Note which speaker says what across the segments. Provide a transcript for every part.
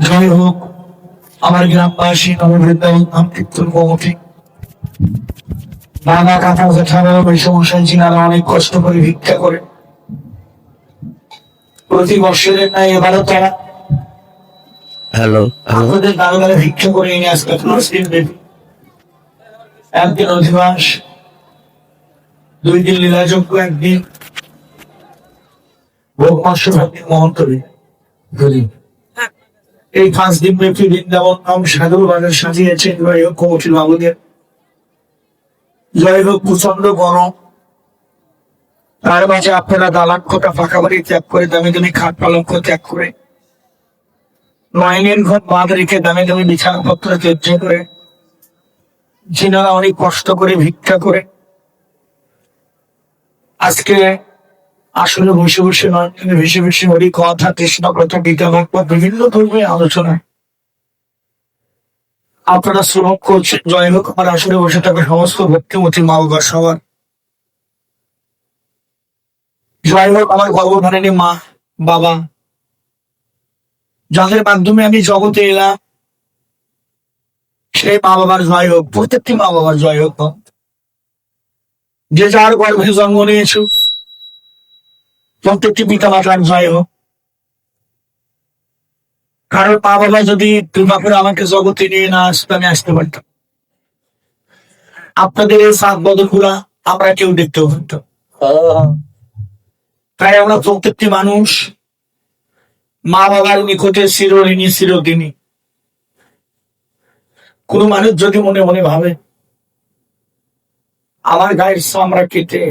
Speaker 1: জয় হোক আমার গ্রামবাসী নববৃন্দাবন নাম কীর্তন কমিটি নানা কাকা জেঠারা ওই সমস্যায় জিনারা অনেক কষ্ট করে ভিক্ষা করে। প্রতি বৎসরের নাই এবারও তারা
Speaker 2: হ্যালো
Speaker 1: আপনাদের বারবার ভিক্ষা করে এনে আজকে দিন ব্যাপী একদিন অধিবাস দুই দিন লীলাযজ্ঞ একদিন ভোগ মাস একদিন মহন্তরী দুদিন এই পাঁচ দিন ব্যাপী বৃন্দাবন নাম সাধু বাজার সাজিয়েছেন জয় হোক কমিটির বাবুদের। জয় হোক প্রচণ্ড গরম তার মাঝে আপনারা দালান কোটা ফাঁকা বাড়ি ত্যাগ করে দামি দামি খাট পালঙ্ক ত্যাগ করে, মাইনের ঘর বাদ রেখে দামি দামে বিছানাপত্র তেজ্জে করে যিনারা অনেক কষ্ট করে ভিক্ষা করে। আজকে আসলে বসে বসে নয় ভেসে ভেসে হরি, কথা, কৃষ্ণ কথা গীতা ভাগবত বিভিন্ন ধর্মের আলোচনা। আপনারা শ্রম করছেন, জয় হোক, আমার আসলে বসে থাকা সমস্ত ভক্তিমতী মা বাবা সবার। জয় হোক, আমার গর্ভধারিণী মা, বাবা। যাদের মাধ্যমে আমি জগতে এলাম, সেই মা বাবার জয় হোক, প্রত্যেকটি মা বাবার জয় হোক। যে যার গর্ভে জন্ম নিয়েছ প্রত্যেকটি পিতা মাতার জয় হোক কারণ মা বাবা যদি কৃপা করে আমাকে জগতে নিয়ে না আসতো, আমি আসতে পারতাম। আপনাদের এই সাত বদলগুলা আমরা কেউ দেখতেও পারতাম তাই আমরা প্রত্যেকটি মানুষ মা বাবার নিকটে চিরঋণী, চিরদিনী। কোন মানুষ যদি মনে মনে ভাবে, আমার গায়ের চামড়া কেটে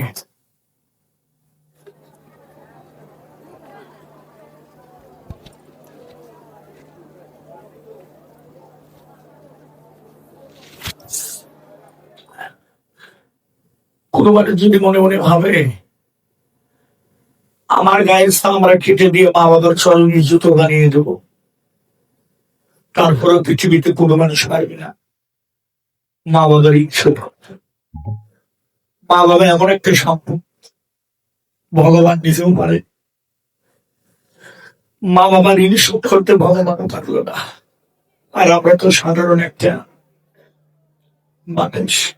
Speaker 1: কোন যদি মনে মনে ভাবে, আমার গায়ের চামড়া কেটে দিয়ে মা বাবার চরণী জুতো বানিয়ে দেবো। তারপরেও পৃথিবীতে কোনো মানুষ পারবে না। মা বাবার ইচ্ছে মা বাবা এমন একটা সম্পদ ভগবান নিজেও পারে। মা বাবার ঋণ শোধ করতে ভগবানও পারল না। আর আমরা তো সাধারণ একটা মানুষ।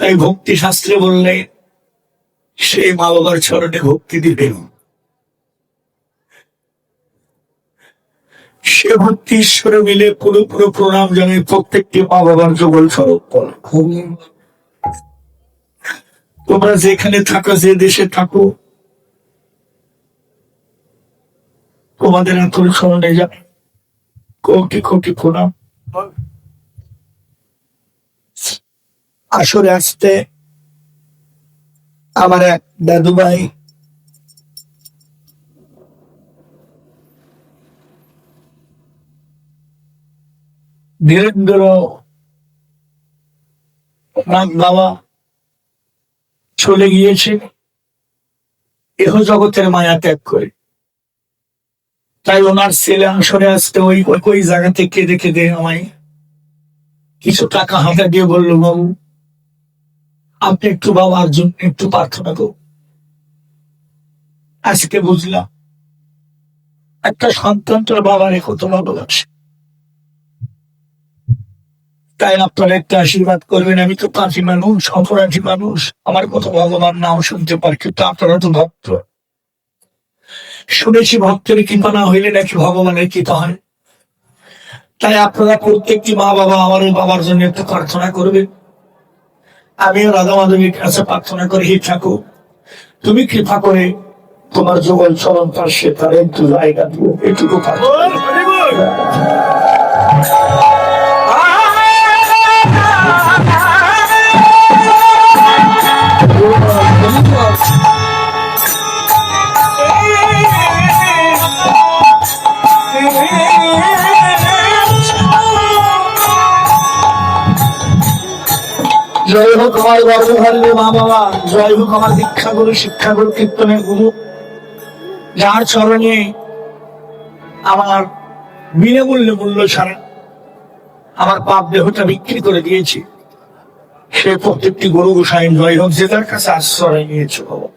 Speaker 1: তাই ভক্তি শাস্ত্রে বললে সেই মা বাবার চরণে ভক্তি দিবেন সে ভক্তি ঈশ্বরে মিলে পুরো পুরো প্রণাম জানাই প্রত্যেকটি মা বাবার যুগল স্বরূপ। তোমরা যেখানে থাকো, যে দেশে থাকো, তোমাদের আতর স্মরণে যাবে। কোটি কোটি প্রণাম। আসরে আসতে আমার এক দাদু ভাই ধীরেন্দ্র বাবা চলে গিয়েছে। এহ জগতের মায়া ত্যাগ করে। তাই ওনার ছেলে আসরে আসতে ওই ওই ওই জায়গা থেকে কেঁদে কেঁদে আমায় কিছু টাকা হাতে দিয়ে বলল, বাবু আপনি একটু বাবার জন্য একটু প্রার্থনা করুন। আজকে বুঝলাম। একটা সন্তান তোর বাবার কত ভালোবাসে। তাই আপনারা একটা আশীর্বাদ করবেন। আমি তো পাঁচি মানুষ, অপরাধী মানুষ। আমার কত ভগবান নাম শুনতে পারি, কিন্তু আপনারা তো ভক্ত। শুনেছি ভক্তের কৃপা না হইলে নাকি ভগবানের কৃপা হয়। তাই আপনারা প্রত্যেকটি মা বাবা আমার বাবার জন্য একটু প্রার্থনা করবেন। আমিও রাধা মাধবীর কাছে প্রার্থনা করি, হে ঠাকুর, তুমি কৃপা করে তোমার যুগল চরণ পাশে তার একটু জায়গা দিও, এটুকু প্রার্থনা জয় হোক আমার গর্বধারী মা বাবা, জয় হোক আমার দীক্ষা গুরু শিক্ষা গুরু। কীর্তনের গুরু যার চরণে আমার বিনামূল্যে মূল্য ছাড়া আমার পাপ দেহটা বিক্রি করে দিয়েছি, সে প্রত্যেকটি গরু গোসাই জয় হোক, যে তার কাছে আশ্রয় নিয়েছে বাবা।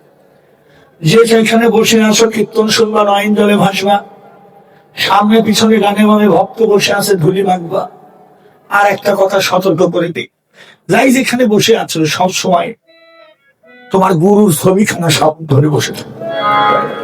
Speaker 1: যে যেখানে বসে আছো, কীর্তন শুনবা, নয়ন জলে ভাসবা, সামনে পিছনে গানে মানে ভক্ত বসে আছে, ধুলি মাগবা আর একটা কথা সতর্ক করে দিই। যাই যেখানে বসে আছো সব সময় তোমার গুরুর ছবিখানা সব ধরে বসে থাকো।